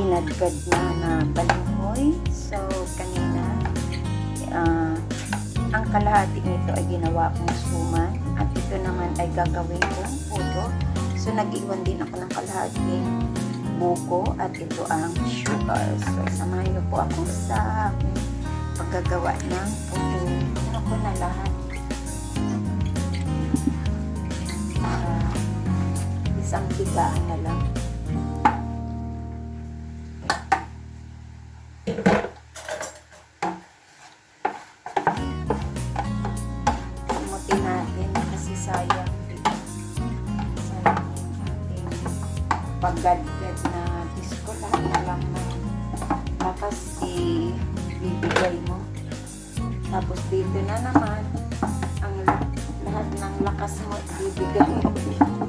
ginadgad na na balinghoy. So, kanina, ah, ang kalahati nito ay ginawa kong suman at ito naman ay gagawin kong puto. So, nag-iwan din ako ng kalahating buko at ito ang sugar. So, samahan niyo po ako sa paggagawa ng puto. Ano ko na lahat. Ah, isang bigaan na lang. Sayang. Sayang ating paggadgad na disco lahat na lang na lakas ibibigay mo. Tapos dito na naman ang lahat ng lakas mo ibibigay mo.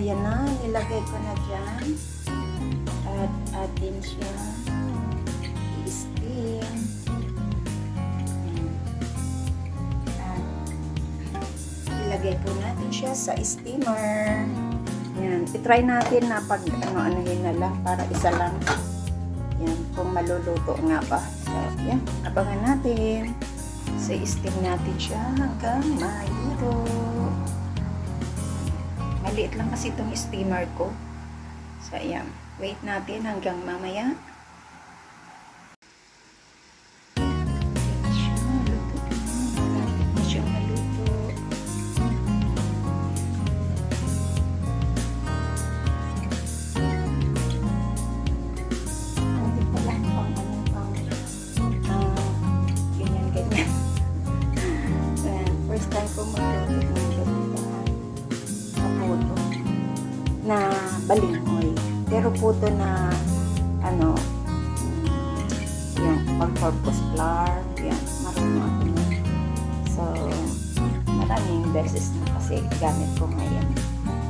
Ayan na, nilagay ko na dyan. At atin siya i-steam. Ayan. At ilagay po natin siya sa steamer. Yan. I-try natin na pag ano-anuhin na lang para isa lang. Yan. Kung maluluto nga ba. So, yan. Abangan natin. So, i-steam natin siya hanggang mahiro. Maliit lang kasi itong steamer ko. So, ayan. Wait natin hanggang mamaya. Balinghoy. Pero puto na ano yan, pang-purpose flour. Yan, marunong ako na. So, maraming beses na kasi gamit ko ngayon.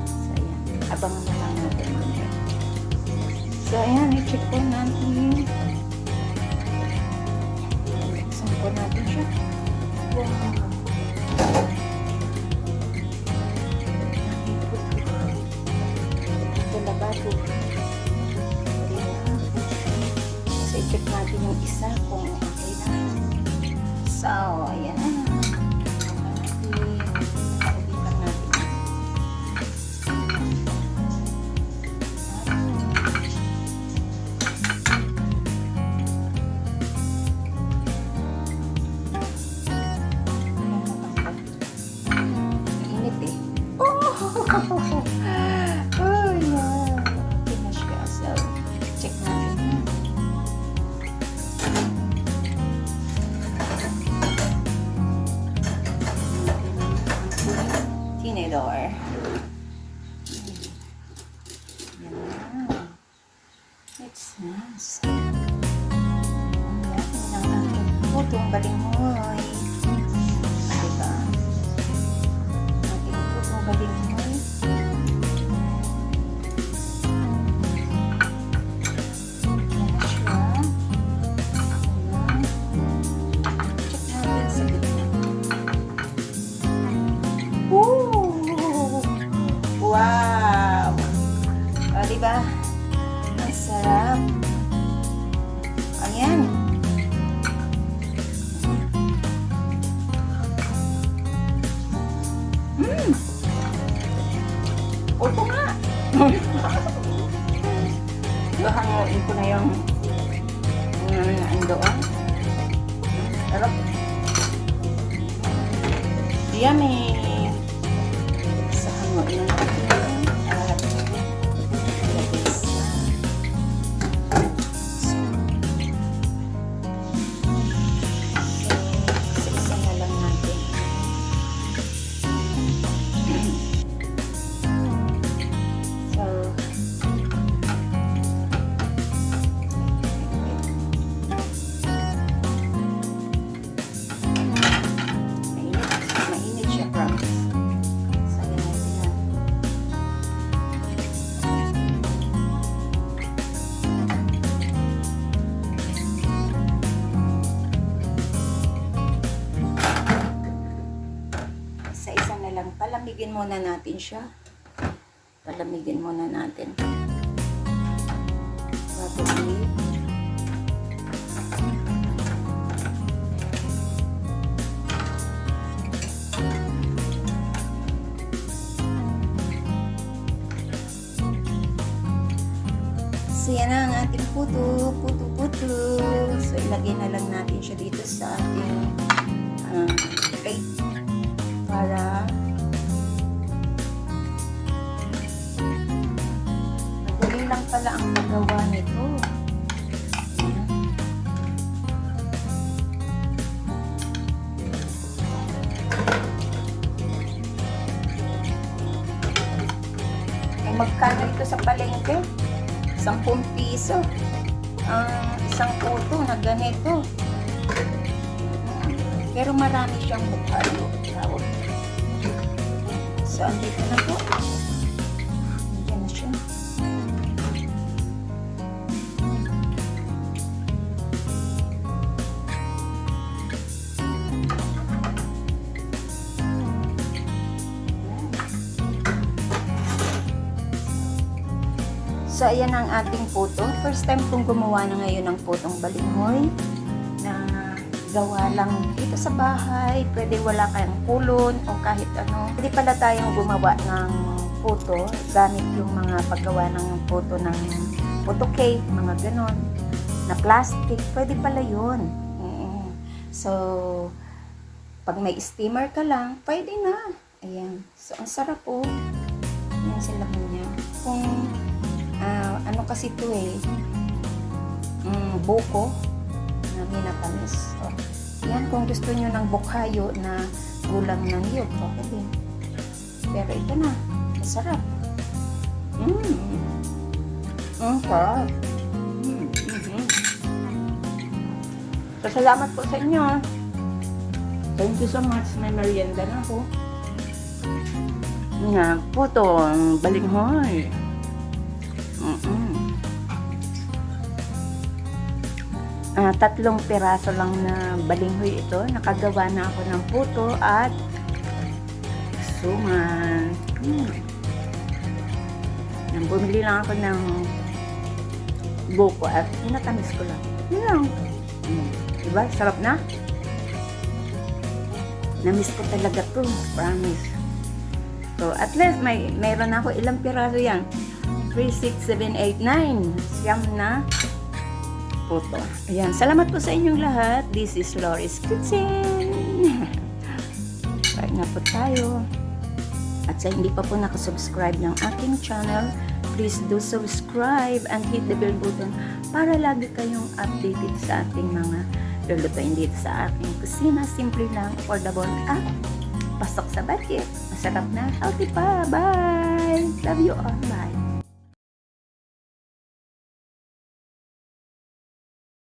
So, yan. Abangan na lang natin mamaya. So, ayan, i-check po natin. Buksan po natin siya. Wow. Lababo. So, i-check natin yung isa kung okay na. So, ayan na. Tinidor. Yan na. It's nice. Ang laki ng aking putong balinghoy. Yummy! Sa hanguin na palamigin muna natin siya. Palamigin muna natin. Probably. So yan na ang ating puto, puto, puto. So ilagay na lang natin siya dito sa ating ah, plate para pala ang paggawa nito. Ay magkano ito sa palengke? 10 piso. Ang isang puto na ganito. Pero marami siyang bukalo. So, andito na po. So, ayan ang ating puto. First time kong gumawa na ngayon ng putong balinghoy na gawa lang dito sa bahay. Pwede wala kayong kulon o kahit ano. Pwede pala tayong gumawa ng puto gamit yung mga paggawa ng puto ng puto cake, mga ganon. Na plastic, pwede pala yun. So, pag may steamer ka lang, pwede na. Ayan. So, ang sarap po. Ayan kasi ito eh, mm, buko na minatamis. So, yan, kung gusto nyo ng bukhayo na gulang ng yug, okay din. Pero ito na, masarap. Mmm. Ang sarap. Mm. mhm. So, salamat po sa inyo. Thank you so much. May merienda na ako. Nga, puto, balinghoy. Tatlong piraso lang na balinghoy ito. Nakagawa na ako ng puto at suman. Mm. Nang bumili lang ako ng buko at inatamis ko lang. Yun lang. Mm. Diba? Sarap na? Namiss ko talaga to. Promise. So, at least may meron ako ilang piraso yan. 3, 6, 7, 8, 9. Siyam na puto. Ayan. Salamat po sa inyong lahat. This is Loris Kitchen. Kain na po tayo. At sa hindi pa po nakasubscribe ng aking channel, please do subscribe and hit the bell button para lagi kayong updated sa ating mga lulutuin dito sa aking kusina. Simple lang, affordable at pasok sa budget. Masarap na, healthy pa. Bye! Love you all. Bye!